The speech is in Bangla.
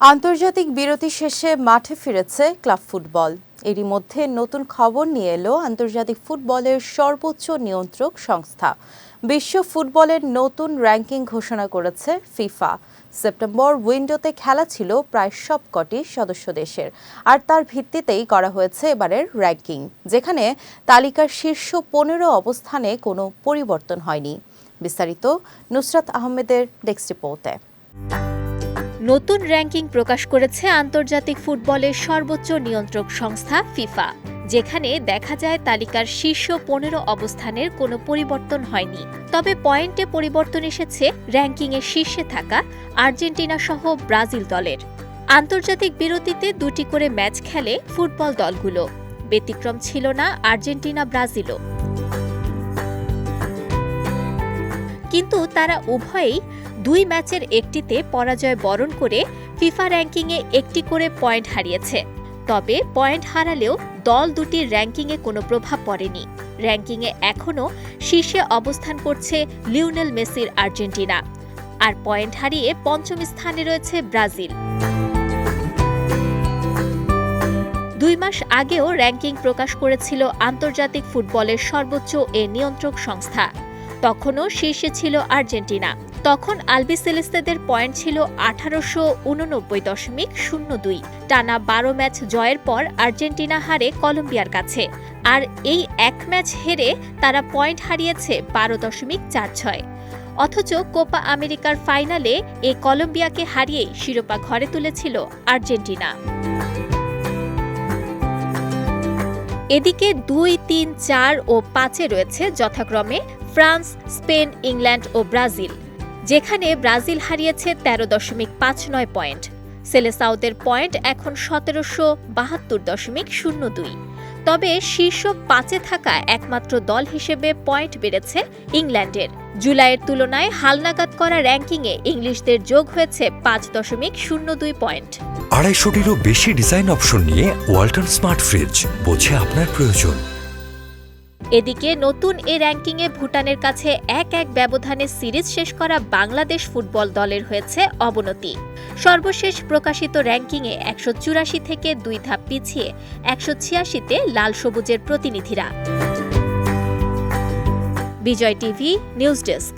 আন্তর্জাতিক বিরতি শেষে মাঠে ফিরেছে ক্লাব ফুটবল। এরই মধ্যে নতুন খবর নিয়ে এলো আন্তর্জাতিক ফুটবলের সর্বোচ্চ নিয়ন্ত্রক সংস্থা। বিশ্ব ফুটবলের নতুন র্যাঙ্কিং ঘোষণা করেছে ফিফা। সেপ্টেম্বর উইন্ডোতে খেলা ছিল প্রায় সবকটি সদস্য দেশের। আর তার ভিত্তিতেই করা হয়েছে এবারের র্যাঙ্কিং, যেখানে তালিকার শীর্ষ পনেরো অবস্থানে কোনো পরিবর্তন হয়নি। বিস্তারিত নুসরাত আহমেদের ডেস্ক রিপোর্টে। নতুন র্যাঙ্কিং প্রকাশ করেছে আন্তর্জাতিক ফুটবলের সর্বোচ্চ নিয়ন্ত্রক সংস্থা ফিফা, যেখানে দেখা যায় তালিকার শীর্ষ পনেরো অবস্থানের কোনো পরিবর্তন হয়নি। তবে পয়েন্টে পরিবর্তন এসেছে র্যাঙ্কিংয়ের শীর্ষে থাকা আর্জেন্টিনা সহ ব্রাজিল দলের। আন্তর্জাতিক বিরতিতে দুটি করে ম্যাচ খেলে ফুটবল দলগুলো। ব্যতিক্রম ছিল না আর্জেন্টিনা ব্রাজিলও কিন্তু তারা উভয়েই দুই ম্যাচের একটিতে পরাজয় বরণ করে ফিফা র্যাঙ্কিংয়ে একটি করে পয়েন্ট হারিয়েছে। তবে পয়েন্ট হারালেও দল দুটির র্যাঙ্কিংয়ে কোনো প্রভাব পড়েনি। র্যাঙ্কিংয়ে এখনও শীর্ষে অবস্থান করছে লিওনেল মেসির আর্জেন্টিনা। আর পয়েন্ট হারিয়ে পঞ্চম স্থানে রয়েছে ব্রাজিল। দুই মাস আগেও র্যাঙ্কিং প্রকাশ করেছিল আন্তর্জাতিক ফুটবলের সর্বোচ্চ এ নিয়ন্ত্রক সংস্থা। তখনও শীর্ষে ছিল আর্জেন্টিনা। তখন আলবিসেলেস্তেদের পয়েন্ট ছিল আঠারোশো উননব্বই দশমিক শূন্য দুই। টানা বারো ম্যাচ জয়ের পর আর্জেন্টিনা হারে কলম্বিয়ার কাছে। আর এই এক ম্যাচ হেরে তারা পয়েন্ট হারিয়েছে বারো দশমিক চার ছয়। অথচ কোপা আমেরিকার ফাইনালে এই কলম্বিয়াকে হারিয়েই শিরোপা ঘরে তুলেছিল আর্জেন্টিনা। এদিকে দুই, তিন, চার ও পাঁচে রয়েছে যথাক্রমে ফ্রান্স, স্পেন, ইংল্যান্ড ও ব্রাজিল। যেখানে ব্রাজিল হারিয়েছে তেরো দশমিক পাঁচ নয় পয়েন্ট। সেলেসাউদের পয়েন্ট এখন সতেরোশো বাহাত্তর দশমিক শূন্য দুই। তবে শীর্ষ পাঁচে থাকা একমাত্র দল হিসেবে পয়েন্ট বেড়েছে ইংল্যান্ডের। জুলাইয়ের তুলনায় হালনাগাদ করা র্যাঙ্কিংয়ে ইংলিশদের যোগ হয়েছে পাঁচ দশমিক শূন্য দুই পয়েন্ট। আড়াইশোটিরও বেশি ডিজাইন অপশন নিয়ে ওয়ালটন স্মার্ট ফ্রিজ বোঝে আপনার প্রয়োজন। এদিকে নতুন এ র্যাঙ্কিংয়ে ভুটানের কাছে এক এক ব্যবধানে সিরিজ শেষ করা বাংলাদেশ ফুটবল দলের হয়েছে অবনতি। সর্বশেষ প্রকাশিত র্যাঙ্কিংয়ে একশো চুরাশি থেকে দুই ধাপ পিছিয়ে একশো ছিয়াশিতে লাল সবুজের প্রতিনিধিরা। Bijoy TV, news desk.